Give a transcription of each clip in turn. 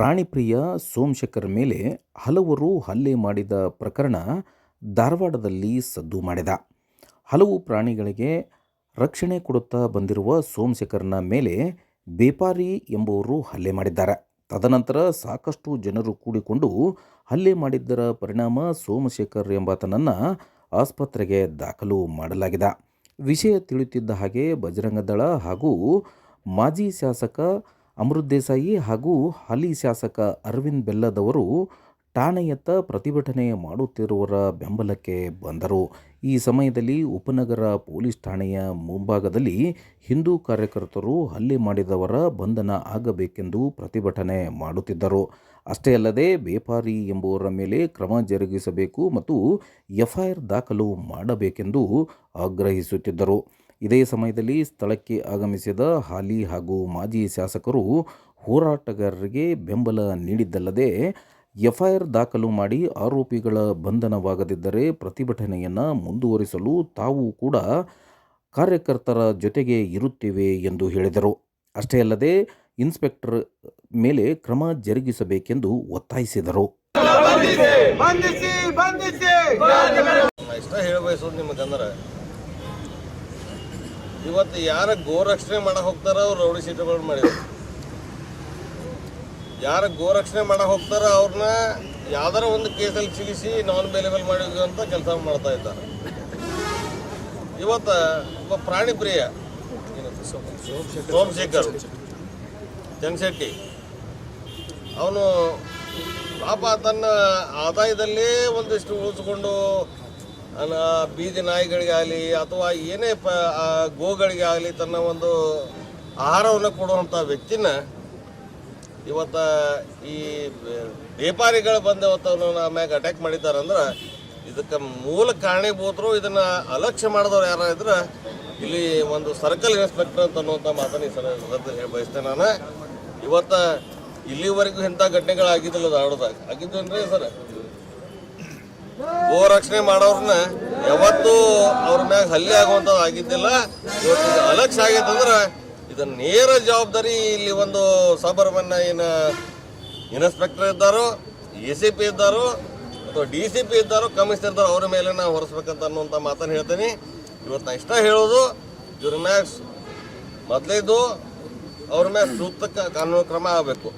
ಪ್ರಾಣಿಪ್ರಿಯ ಸೋಮಶೇಖರ್ ಮೇಲೆ ಹಲವರು ಹಲ್ಲೆ ಮಾಡಿದ ಪ್ರಕರಣ ಧಾರವಾಡದಲ್ಲಿ ಸದ್ದು ಮಾಡಿದ. ಹಲವು ಪ್ರಾಣಿಗಳಿಗೆ ರಕ್ಷಣೆ ಕೊಡುತ್ತಾ ಬಂದಿರುವ ಸೋಮಶೇಖರ್ನ ಮೇಲೆ ಬೇಪಾರಿ ಎಂಬುವರು ಹಲ್ಲೆ ಮಾಡಿದ್ದಾರೆ. ತದನಂತರ ಸಾಕಷ್ಟು ಜನರು ಕೂಡಿಕೊಂಡು ಹಲ್ಲೆ ಮಾಡಿದ್ದರ ಪರಿಣಾಮ ಸೋಮಶೇಖರ್ ಎಂಬಾತನನ್ನು ಆಸ್ಪತ್ರೆಗೆ ದಾಖಲು ಮಾಡಲಾಗಿದೆ. ವಿಷಯ ತಿಳಿಯುತ್ತಿದ್ದ ಹಾಗೆ ಬಜರಂಗದಳ ಹಾಗೂ ಮಾಜಿ ಶಾಸಕ ಅಮೃತ್ ದೇಸಾಯಿ ಹಾಗೂ ಹಾಲಿ ಶಾಸಕ ಅರವಿಂದ್ ಬೆಲ್ಲದವರು ಠಾಣೆಯತ್ತ ಪ್ರತಿಭಟನೆ ಮಾಡುತ್ತಿರುವವರ ಬೆಂಬಲಕ್ಕೆ ಬಂದರು. ಈ ಸಮಯದಲ್ಲಿ ಉಪನಗರ ಪೊಲೀಸ್ ಠಾಣೆಯ ಮುಂಭಾಗದಲ್ಲಿ ಹಿಂದೂ ಕಾರ್ಯಕರ್ತರು ಹಲ್ಲೆ ಮಾಡಿದವರ ಬಂಧನ ಆಗಬೇಕೆಂದು ಪ್ರತಿಭಟನೆ ಮಾಡುತ್ತಿದ್ದರು. ಅಷ್ಟೇ ಅಲ್ಲದೆ ಬೇಪಾರಿ ಎಂಬುವರ ಮೇಲೆ ಕ್ರಮ ಜರುಗಿಸಬೇಕು ಮತ್ತು ಎಫ್ಐಆರ್ ದಾಖಲು ಮಾಡಬೇಕೆಂದು ಆಗ್ರಹಿಸುತ್ತಿದ್ದರು. ಇದೇ ಸಮಯದಲ್ಲಿ ಸ್ಥಳಕ್ಕೆ ಆಗಮಿಸಿದ ಹಾಲಿ ಹಾಗೂ ಮಾಜಿ ಶಾಸಕರು ಹೋರಾಟಗಾರರಿಗೆ ಬೆಂಬಲ ನೀಡಿದ್ದಲ್ಲದೆ ಎಫ್ಐಆರ್ ದಾಖಲು ಮಾಡಿ ಆರೋಪಿಗಳ ಬಂಧನವಾಗದಿದ್ದರೆ ಪ್ರತಿಭಟನೆಯನ್ನು ಮುಂದುವರಿಸಲು ತಾವು ಕೂಡ ಕಾರ್ಯಕರ್ತರ ಜೊತೆಗೆ ಇರುತ್ತೇವೆ ಎಂದು ಹೇಳಿದರು. ಅಷ್ಟೇ ಅಲ್ಲದೆ ಇನ್ಸ್ಪೆಕ್ಟರ್ ಮೇಲೆ ಕ್ರಮ ಜರುಗಿಸಬೇಕೆಂದು ಒತ್ತಾಯಿಸಿದರು. ಬಂಧಿಸಿ ಬಂಧಿಸಿ ನಾ ಇಷ್ಟ ಹೇಳಬಯಸೋದು ನಿಮಗಂದ್ರೆ ಇವತ್ತು ಯಾರ ಗೋರಕ್ಷಣೆ ಮಾಡಕ್ ಹೋಗ್ತಾರ ಅವ್ರು ರೌಡಿ ಸೀಟುಗಳು ಮಾಡಿದ್ರು. ಯಾರ ಗೋರಕ್ಷಣೆ ಮಾಡಕ್ ಹೋಗ್ತಾರ ಅವ್ರನ್ನ ಯಾವ್ದಾರ ಒಂದು ಕೇಸಲ್ಲಿ ಸಿಗಿಸಿ ನಾನ್ ಅವೈಲೇಬಲ್ ಮಾಡಿದ್ವಿ ಅಂತ ಕೆಲಸ ಮಾಡ್ತಾ ಇದ್ದಾರೆ. ಇವತ್ತ ಒಬ್ಬ ಪ್ರಾಣಿ ಪ್ರಿಯ ಸೋಮಶೇಖರ್ ಜನಶೆಟ್ಟಿ. ಅವನು ಪಾಪ ತನ್ನ ಆದಾಯದಲ್ಲೇ ಒಂದಿಷ್ಟು ಉಳಿಸ್ಕೊಂಡು ಬೀದಿ ನಾಯಿಗಳಿಗೆ ಆಗಲಿ ಅಥವಾ ಏನೇ ಪ ಗೋಗಳಿಗೆ ಆಗಲಿ ತನ್ನ ಒಂದು ಆಹಾರವನ್ನು ಕೊಡುವಂಥ ವ್ಯಕ್ತಿನ ಇವತ್ತ ಈ ವ್ಯಾಪಾರಿಗಳು ಬಂದು ಇವತ್ತು ಆಮ್ಯಾಗ ಮ್ಯಾಗ ಅಟ್ಯಾಕ್ ಮಾಡಿದ್ದಾರಂದ್ರೆ ಇದಕ್ಕೆ ಮೂಲ ಕಾರಣೀಭೂತರು ಇದನ್ನು ಅಲಕ್ಷ್ಯ ಮಾಡಿದವ್ರು ಯಾರು ಇದ್ರೆ ಇಲ್ಲಿ ಒಂದು ಸರ್ಕಲ್ ಇನ್ಸ್ಪೆಕ್ಟರ್ ಅಂತ ಅನ್ನುವಂಥ ಮಾತನ್ನು ಈ ಹೇಳಿ ಬಯಸ್ತೇನೆ ನಾನು. ಇವತ್ತು ಇಲ್ಲಿವರೆಗೂ ಇಂಥ ಘಟನೆಗಳಾಗಿದ್ದಿಲ್ಲ ಧಾರವಾಡದಾಗ. ಆಗಿದ್ದೇನ್ರಿ ಸರ್ ಗೋ ರಕ್ಷಣೆ ಮಾಡೋರ್ನ ಯಾವತ್ತೂ ಅವ್ರ ಮ್ಯಾಗ ಹಲ್ಲೆ ಆಗುವಂಥದ್ದು ಆಗಿದ್ದಿಲ್ಲ. ಇವತ್ತು ಇದು ಅಲಕ್ಷ್ಯ ಆಗೈತಂದ್ರೆ ಇದನ್ನ ನೇರ ಜವಾಬ್ದಾರಿ ಇಲ್ಲಿ ಒಂದು ಸಬರ್ಮನ್ನ ಏನು ಇನ್ಸ್ಪೆಕ್ಟರ್ ಇದ್ದಾರೋ, ಎ ಸಿ ಪಿ ಇದ್ದಾರೋ, ಅಥವಾ ಡಿ ಸಿ ಪಿ ಇದ್ದಾರೋ ಕಮಿಷನರ್ ಇದ್ದಾರೋ, ಅವ್ರ ಮೇಲೆ ನಾವು ಹೊರಿಸ್ಬೇಕಂತ ಅನ್ನುವಂಥ ಮಾತನ್ನು ಹೇಳ್ತೀನಿ. ಇವತ್ತು ನಾ ಇಷ್ಟ ಹೇಳೋದು ಇವ್ರ ಮ್ಯಾಗ ಮೊದಲೇದು ಅವ್ರ ಮ್ಯಾಗ ಸೂಕ್ತ ಕಾನೂನು ಕ್ರಮ ಆಗಬೇಕು.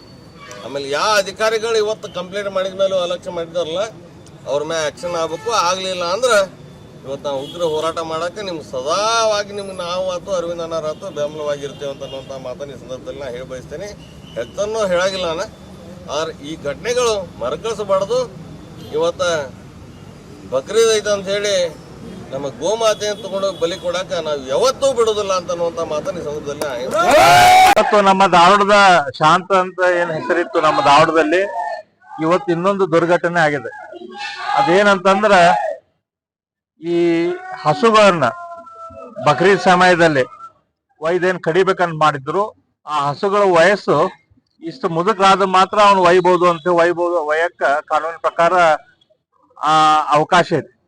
ಆಮೇಲೆ ಯಾವ ಅಧಿಕಾರಿಗಳು ಇವತ್ತು ಕಂಪ್ಲೇಂಟ್ ಮಾಡಿದ ಮೇಲೂ ಅಲಕ್ಷ್ಯ ಮಾಡಿದಾರಲ್ಲ ಅವ್ರ ಮ್ಯಾಗ ಆ್ಯಕ್ಷನ್ ಆಗಬೇಕು, ಆಗಲಿಲ್ಲ ಅಂದ್ರೆ ಇವತ್ತು ನಾವು ಉಗ್ರ ಹೋರಾಟ ಮಾಡೋಕ್ಕೆ ನಿಮ್ಗೆ ಸದಾವಾಗಿ ನಿಮ್ಗೆ ನಾವು ಆತು, ಅರವಿಂದ ಅನ್ನಾರ ಆತು ಬೆಂಬಲವಾಗಿರ್ತೇವೆ ಅಂತ ಅನ್ನುವಂಥ ಮಾತನ್ನು ಈ ಸಂದರ್ಭದಲ್ಲಿ ನಾನು ಹೇಳಿ ಬಯಸ್ತೇನೆ. ಹೆಚ್ಚನ್ನು ಹೇಳಾಗಿಲ್ಲ ನಾನು. ಆದ್ರೆ ಈ ಘಟನೆಗಳು ಮರುಕಳಿಸಬಾರ್ದು. ಇವತ್ತು ಬಕ್ರೀದ್ ಐತೆ ಅಂತ ಹೇಳಿ ನಮ್ಮ ಗೋಮಾತೆಯನ್ನು ತಗೊಂಡು ಬಲಿ ಕೊಡಾಕ ನಾವು ಯಾವತ್ತೂ ಬಿಡೋದಿಲ್ಲ ಅಂತ ಅನ್ನುವಂಥ ಮಾತನ್ನು ಈ ಸಂದರ್ಭದಲ್ಲಿ ಇವತ್ತು ನಮ್ಮ ಧಾರವಾಡದ ಶಾಂತ ಅಂತ ಏನ್ ಹೆಸರಿತ್ತು ನಮ್ಮ ಧಾರವಾಡದಲ್ಲಿ, ಇವತ್ತು ಇನ್ನೊಂದು ದುರ್ಘಟನೆ ಆಗಿದೆ. ಅದೇನಂತಂದ್ರ ಈ ಹಸುಗಳನ್ನ ಬಕ್ರೀದ್ ಸಮಯದಲ್ಲಿ ಒಯ್ದೇನ್ ಕಡಿಬೇಕಂತ ಮಾಡಿದ್ರು, ಆ ಹಸುಗಳ ವಯಸ್ಸು ಇಷ್ಟು ಮುದುಕರಾದ ಮಾತ್ರ ಅವನು ಒಯ್ಬೋದು ಅಂತ ಒಯ್ಬೋದು, ಒಯ್ಯಕ್ಕ ಕಾನೂನಿನ ಪ್ರಕಾರ, ಆ, ಅವಕಾಶ ಇದೆ.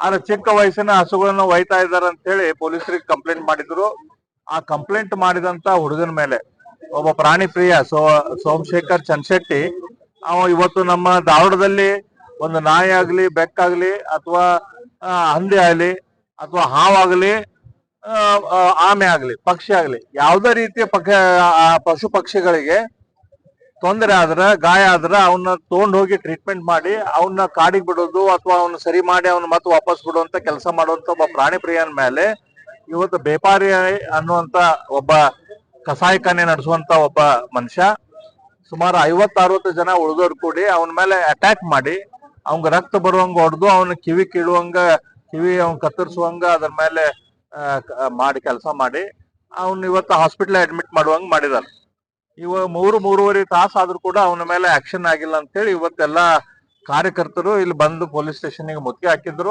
ಆದ್ರೆ ಚಿಕ್ಕ ವಯಸ್ಸಿನ ಹಸುಗಳನ್ನ ಒಯ್ತಾ ಇದಾರೆ ಅಂತ ಹೇಳಿ ಪೊಲೀಸರಿಗೆ ಕಂಪ್ಲೇಂಟ್ ಮಾಡಿದ್ರು. ಆ ಕಂಪ್ಲೇಂಟ್ ಮಾಡಿದಂತ ಹುಡುಗನ ಮೇಲೆ ಒಬ್ಬ ಪ್ರಾಣಿ ಪ್ರಿಯ ಸೋ, ಸೋಮಶೇಖರ್ ಚನ್ಶೆಟ್ಟಿ ಅವ ಇವತ್ತು ನಮ್ಮ ಧಾರವಾಡದಲ್ಲಿ ಒಂದು ನಾಯಿ ಆಗ್ಲಿ ಬೆಕ್ಕಾಗ್ಲಿ ಅಥವಾ ಹಂದಿ ಆಗ್ಲಿ, ಅಥವಾ ಹಾವಾಗ್ಲಿ ಆಮೆ ಆಗ್ಲಿ, ಪಕ್ಷಿ ಆಗ್ಲಿ, ಯಾವುದೇ ರೀತಿಯ ಪಕ್ಷ ಪಶು ಪಕ್ಷಿಗಳಿಗೆ ತೊಂದರೆ ಆದ್ರೆ, ಗಾಯ ಆದ್ರೆ ಅವನ್ನ ತಗೊಂಡ್ ಹೋಗಿ ಟ್ರೀಟ್ಮೆಂಟ್ ಮಾಡಿ ಅವನ್ನ ಕಾಡಿಗೆ ಬಿಡೋದು ಅಥವಾ ಅವನ್ನ ಸರಿ ಮಾಡಿ ಅವನ್ನ ಮತ್ತೆ ವಾಪಸ್ ಬಿಡುವಂತ ಕೆಲಸ ಮಾಡುವಂತ ಒಬ್ಬ ಪ್ರಾಣಿ ಪ್ರಿಯನ ಮೇಲೆ ಇವತ್ತು ಬೇಪಾರಿ ಅನ್ನುವಂತ ಒಬ್ಬ ಕಸಾಯಿಖಾನೆ ನಡೆಸುವಂತ ಒಬ್ಬ ಮನುಷ್ಯ ಸುಮಾರು ಐವತ್ತು ಅರವತ್ತು ಜನ ಉಳಿದೋರು ಕೂಡಿ ಅವನ ಮೇಲೆ ಅಟ್ಯಾಕ್ ಮಾಡಿ ಅವಂಗ ರಕ್ತ ಬರುವಂಗ ಹೊಡೆದು, ಅವನ ಕಿವಿ ಕೀಳುವಂಗ, ಕಿವಿ ಅವನ್ ಕತ್ತರಿಸುವಂಗ, ಅದ್ರ ಮೇಲೆ ಮಾಡಿ ಕೆಲಸ ಮಾಡಿ, ಅವನ್ ಇವತ್ತು ಹಾಸ್ಪಿಟಲ್ ಅಡ್ಮಿಟ್ ಮಾಡುವಂಗ ಮಾಡಿದಾರೆ ಇವ ಮೂರು, ಮೂರುವರೆ ತಾಸು ಆದ್ರೂ ಕೂಡ ಅವನ ಮೇಲೆ ಆಕ್ಷನ್ ಆಗಿಲ್ಲ ಅಂತ ಹೇಳಿ ಇವತ್ತೆಲ್ಲಾ ಕಾರ್ಯಕರ್ತರು ಇಲ್ಲಿ ಬಂದು ಪೊಲೀಸ್ ಸ್ಟೇಷನ್ಗೆ ಮುತ್ತಿಗೆ ಹಾಕಿದ್ರು.